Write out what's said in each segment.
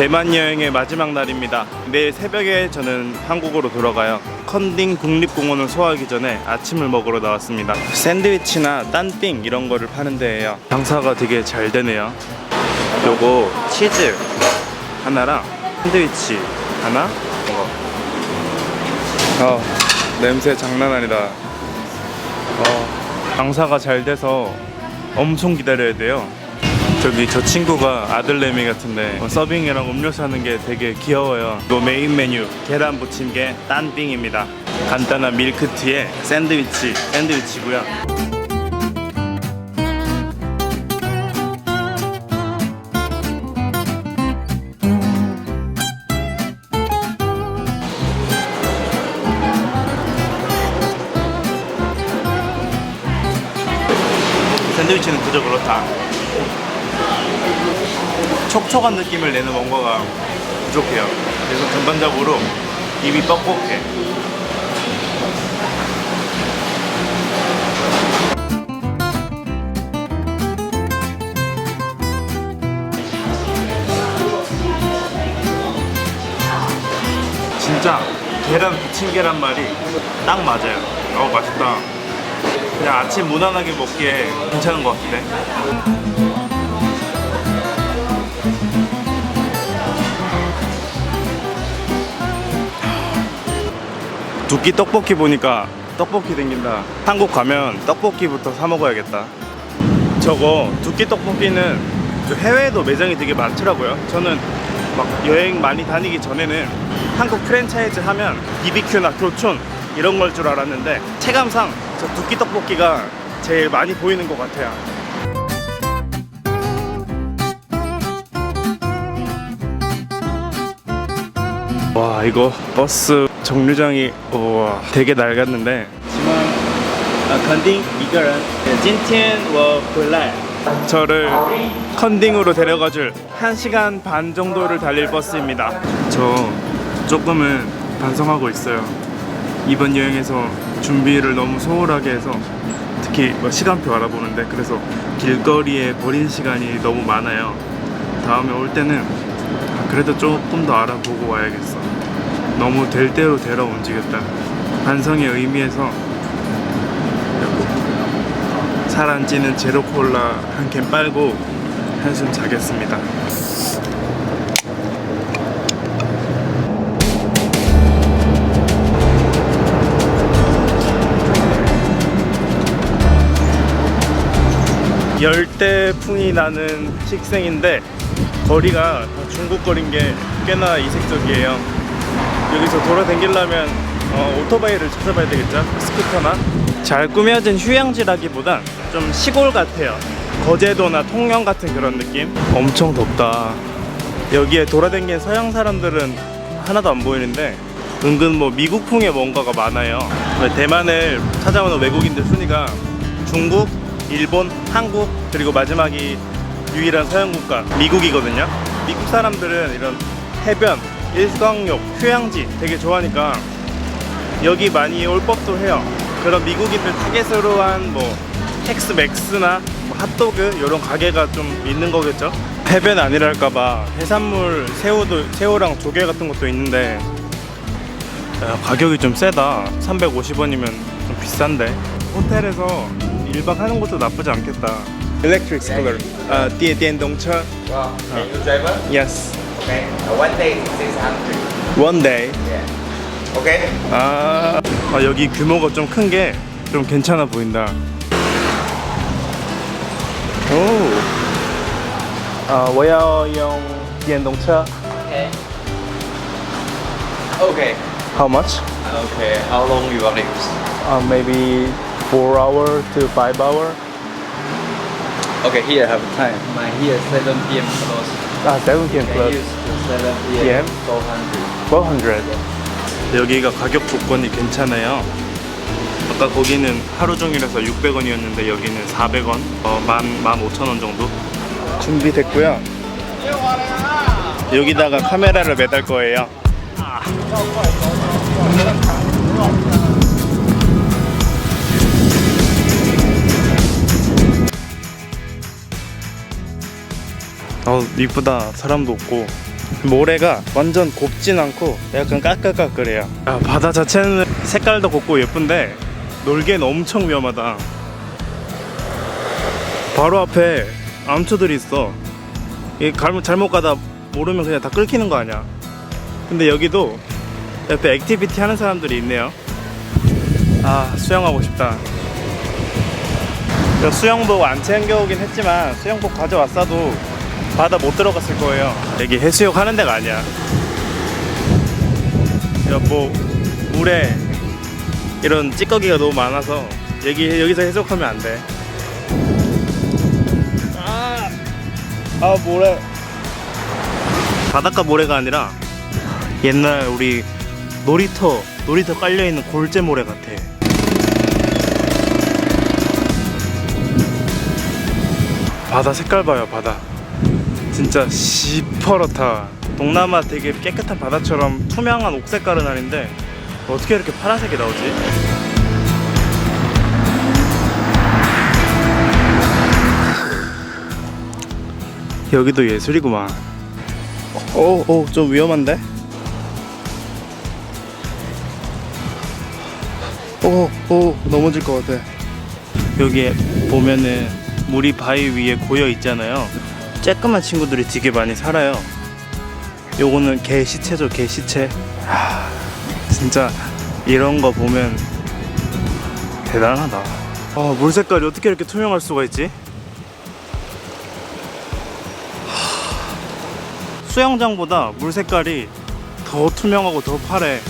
대만 여행의 마지막 날입니다. 내일 새벽에 저는 한국으로 돌아가요. 컨딩 국립공원을 소화하기 전에 아침을 먹으러 나왔습니다. 샌드위치나 딴빙 이런 거를 파는 데예요. 장사가 되게 잘 되네요. 요거 치즈 하나랑 샌드위치 하나 이거. 어 냄새 장난 아니다. 어 장사가 잘 돼서 엄청 기다려야 돼요. 저기 저 친구가 아들내미 같은데 어, 서빙이랑 음료수 하는 게 되게 귀여워요. 또 메인 메뉴 계란 부침개 딴빙입니다. 간단한 밀크티에 샌드위치 샌드위치고요. 샌드위치는 그저 그렇다. 촉촉한 느낌을 내는 뭔가가 부족해요. 그래서 전반적으로 입이 뻑뻑해. 진짜 계란 부침 계란말이 딱 맞아요. 어 맛있다. 그냥 아침 무난하게 먹기에 괜찮은 것 같은데. 두 끼 떡볶이 보니까 떡볶이 생긴다. 한국 가면 떡볶이부터 사 먹어야겠다. 저거 두 끼 떡볶이는 저 해외에도 매장이 되게 많더라고요. 저는 막 여행 많이 다니기 전에는 한국 프랜차이즈 하면 BBQ나 교촌 이런 걸 줄 알았는데 체감상 저 두 끼 떡볶이가 제일 많이 보이는 것 같아요. 와 이거 버스 정류장이 와 되게 낡았는데 呃肯定一个人今天我回来 저를 컨딩으로 데려가줄 1시간 반 정도를 달릴 버스입니다 저 조금은 반성하고 있어요 이번 여행에서 준비를 너무 소홀하게 해서 특히 뭐 시간표 알아보는데 그래서 길거리에 버린 시간이 너무 많아요 다음에 올 때는 아, 그래도 조금 더 알아보고 와야겠어 너무 될 대로 되러 움직였다 반성의 의미에서 살 안 찌는 제로 콜라 한 캔 빨고 한숨 자겠습니다. 열대풍이 나는 식생인데 거리가 다 중국 거리인 게 꽤나 이색적이에요. 여기서 돌아다니려면 어, 오토바이를 찾아봐야 되겠죠? 스쿠터나 잘 꾸며진 휴양지라기보단 좀 시골 같아요. 거제도나 통영 같은 그런 느낌. 엄청 덥다. 여기에 돌아다니는 서양 사람들은 하나도 안 보이는데 은근 뭐 미국풍의 뭔가가 많아요. 대만을 찾아오는 외국인들 순위가 중국, 일본, 한국 그리고 마지막이 유일한 서양 국가 미국이거든요. 미국 사람들은 이런 해변, 일광욕, 휴양지 되게 좋아하니까 여기 많이 올 법도 해요. 그런 미국인들 타겟으로 한 뭐 텍스맥스나 뭐 핫도그 이런 가게가 좀 있는 거겠죠. 해변 아니랄까봐 해산물 새우도 새우랑 조개 같은 것도 있는데 야, 가격이 좀 세다. 350원이면 좀 비싼데. 호텔에서 1박 하는 것도 나쁘지 않겠다. Electric scooter. 아, 电电动车. Wow. Can you driver? Yes. Okay. Uh, one day is 600. One day. Yeah. Okay. 아, 아, 여기 규모가 좀 큰 게 좀 괜찮아 보인다. 오. 아, 我要用电动车. Okay. Okay. How much? Okay. How long you want to use? Uh, maybe 4 hour to 5 hour. Okay. Here have time. My here 7 p.m. close. 아, 7 p.m. Plus. use to 7 PM? p.m. 400. 400. 여기가 가격 조건이 괜찮아요. 아까 거기는 하루 종일해서 600원이었는데 여기는 400원, 어, 만, 15,000원 정도. 준비됐고요. 여기다가 카메라를 매달 거예요. 어, 이쁘다. 사람도 없고. 모래가 완전 곱진 않고 약간 까끌까끌해요. 아, 바다 자체는 색깔도 곱고 예쁜데 놀기엔 엄청 위험하다. 바로 앞에 암초들이 있어. 이 잘못 가다 모르면 그냥 다 끌키는 거 아니야. 근데 여기도 옆에 액티비티 하는 사람들이 있네요. 아 수영하고 싶다. 저 수영복 안 챙겨오긴 했지만 수영복 가져왔어도 바다 못 들어갔을 거예요. 여기 해수욕 하는 데가 아니야. 뭐 물에 이런 찌꺼기가 너무 많아서 여기 여기서 해수욕하면 안 돼. 아, 아 모래. 바닷가 모래가 아니라 옛날 우리 놀이터 놀이터 깔려 있는 골재 모래 같아. 바다 색깔 봐요 바다. 진짜 시퍼렇다. 동남아 되게 깨끗한 바다처럼 투명한 옥색깔은 아닌데 어떻게 이렇게 파란색이 나오지? 여기도 예술이구만. 오, 오, 좀 위험한데? 오, 오, 넘어질 것 같아. 여기에 보면은 물이 바위 위에 고여 있잖아요. 쬐끄만 친구들이 되게 많이 살아요. 요거는 개 시체죠, 개 시체. 하, 진짜 이런 거 보면 대단하다. 아, 물 색깔이 어떻게 이렇게 투명할 수가 있지? 수영장보다 물 색깔이 더 투명하고 더 파래.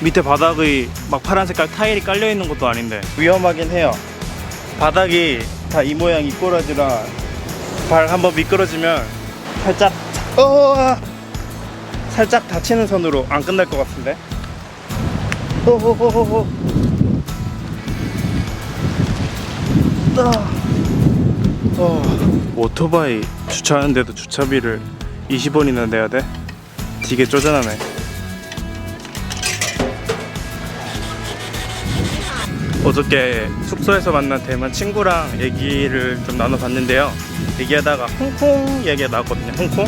밑에 바닥의 막 파란 색깔 타일이 깔려 있는 것도 아닌데 위험하긴 해요. 바닥이 다 이 모양 이 꼬라지라 발 한번 미끄러지면 살짝 어 아! 살짝 다치는 선으로 안 끝날 것 같은데. 호호호호호. 아. 어, 오토바이 주차하는데도 주차비를 20원이나 내야 돼? 되게 쪼잔하네. 어저께 숙소에서 만난 대만 친구랑 얘기를 좀 나눠봤는데요. 얘기하다가 홍콩 얘기가 나왔거든요. 홍콩.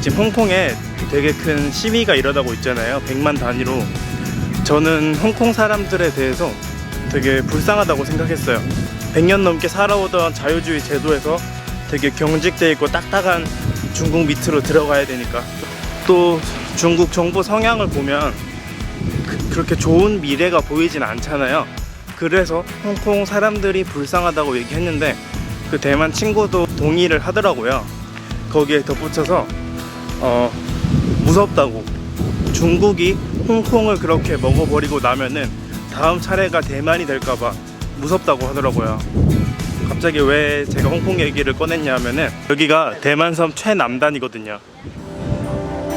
지금 홍콩에 되게 큰 시위가 일어나고 있잖아요. 100만 단위로. 저는 홍콩 사람들에 대해서 되게 불쌍하다고 생각했어요. 100년 넘게 살아오던 자유주의 제도에서 되게 경직돼 있고 딱딱한 중국 밑으로 들어가야 되니까 또 중국 정부 성향을 보면 그, 그렇게 좋은 미래가 보이진 않잖아요. 그래서 홍콩 사람들이 불쌍하다고 얘기했는데 그 대만 친구도 동의를 하더라고요. 거기에 덧붙여서 어, 무섭다고 중국이 홍콩을 그렇게 먹어버리고 나면은 다음 차례가 대만이 될까봐 무섭다고 하더라고요. 갑자기 왜 제가 홍콩 얘기를 꺼냈냐면은 여기가 대만섬 최남단이거든요.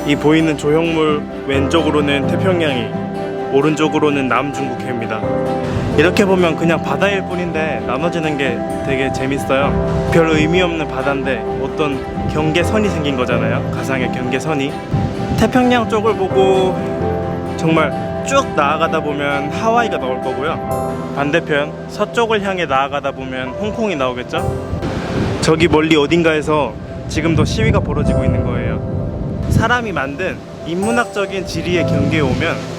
이 보이는 조형물 왼쪽으로는 태평양이 오른쪽으로는 남중국해입니다. 이렇게 보면 그냥 바다일 뿐인데 나눠지는 게 되게 재밌어요. 별 의미 없는 바다인데 어떤 경계선이 생긴 거잖아요. 가상의 경계선이. 태평양 쪽을 보고 정말 쭉 나아가다 보면 하와이가 나올 거고요. 반대편 서쪽을 향해 나아가다 보면 홍콩이 나오겠죠. 저기 멀리 어딘가에서 지금도 시위가 벌어지고 있는 거예요. 사람이 만든 인문학적인 지리의 경계에 오면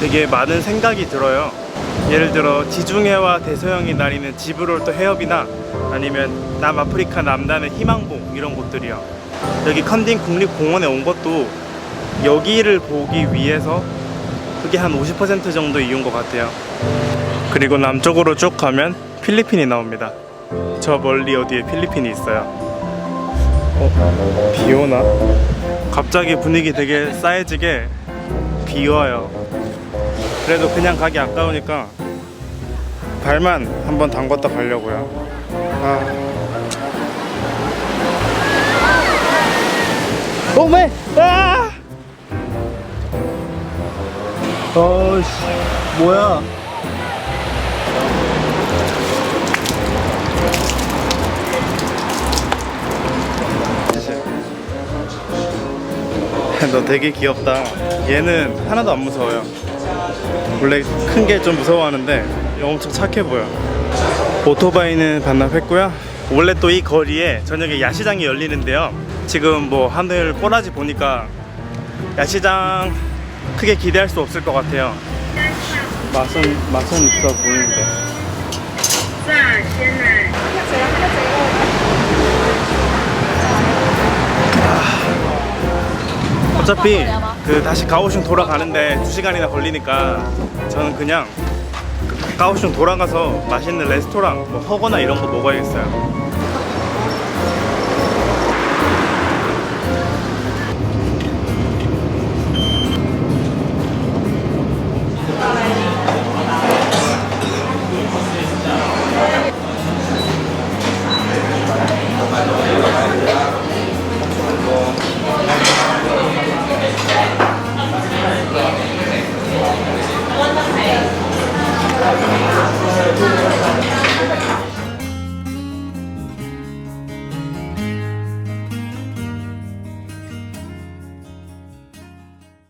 되게 많은 생각이 들어요. 예를 들어 지중해와 대서양이 나뉘는 지브롤터 해협이나 아니면 남아프리카 남단의 희망봉 이런 곳들이요. 여기 컨딩 국립공원에 온 것도 여기를 보기 위해서 그게 한 50% 정도 이유인 것 같아요. 그리고 남쪽으로 쭉 가면 필리핀이 나옵니다. 저 멀리 어디에 필리핀이 있어요. 어? 비 오나? 갑자기 분위기 되게 싸해지게 비 와요. 그래도 그냥 가기 아까우니까 발만 한번 담궜다 가려고요. 아. 오메! 아! 어씨, 뭐야? 너 되게 귀엽다. 얘는 하나도 안 무서워요. 원래 큰 게 좀 무서워하는데 엄청 착해 보여. 오토바이는 반납했고요. 원래 또 이 거리에 저녁에 야시장이 열리는데요. 지금 뭐 하늘 꼬라지 보니까 야시장 크게 기대할 수 없을 것 같아요. 맛은 맛은 있어 보이는데. 어차피 그 다시 가오슝 돌아가는데 2 시간이나 걸리니까 저는 그냥 그 가오슝 돌아가서 맛있는 레스토랑 뭐 허거나 이런 거 먹어야겠어요.